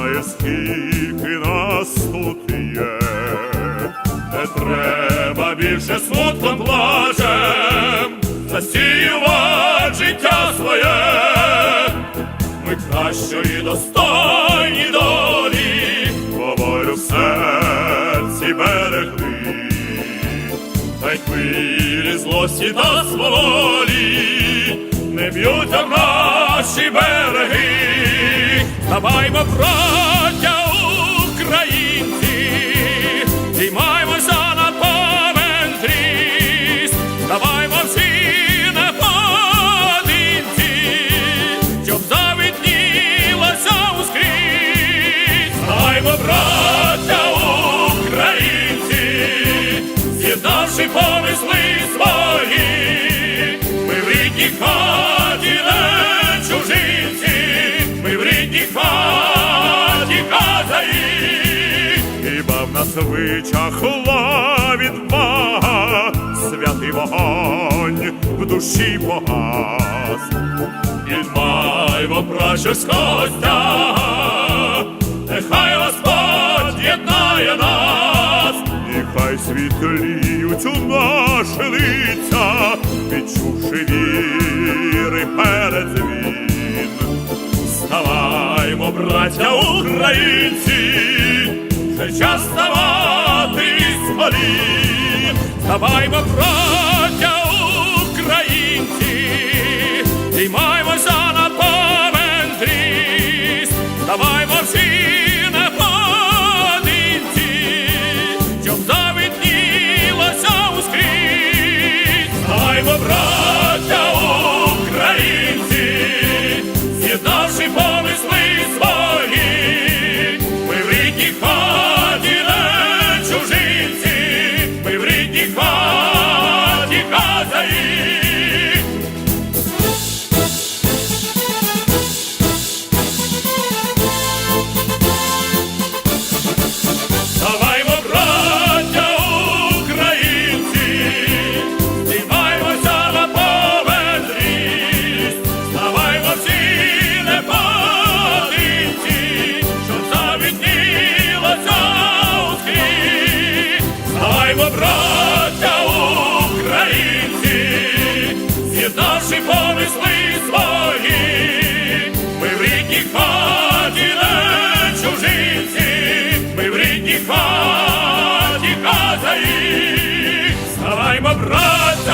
знає, скільки нас тут є, не треба більше смутком плачем, засіювати життя своє, ми кращої достойні долі, волю в серці берегли, та й хвилі злості та свололі, не б'ють наші береги. Даваймо, браття українці, Діймаймося на тріс, даваймо всі на поодинці, щоб завиднілося ускрізь. Даваймо, браття українці, з'єднавши помисли свої, хіба в нас вичах відвага, святий вогонь в душі погас. Єднаймо пращурського стяга, нехай Господь єднає нас, нехай світліють у наші лиця, відчувши віри перед звін. Вставаймо, браття українці, вже час ставати з колін. Вставаймо, браття українці, Діймаймося на помен тріс, Даваймо всі на поодинці, щоб завиднілося ускрізь. Вставаймо, браття з'єднавши помисли свої, ми в рідній хаті не чужинці, ми в рідній хаті казаї, ставаймо, браття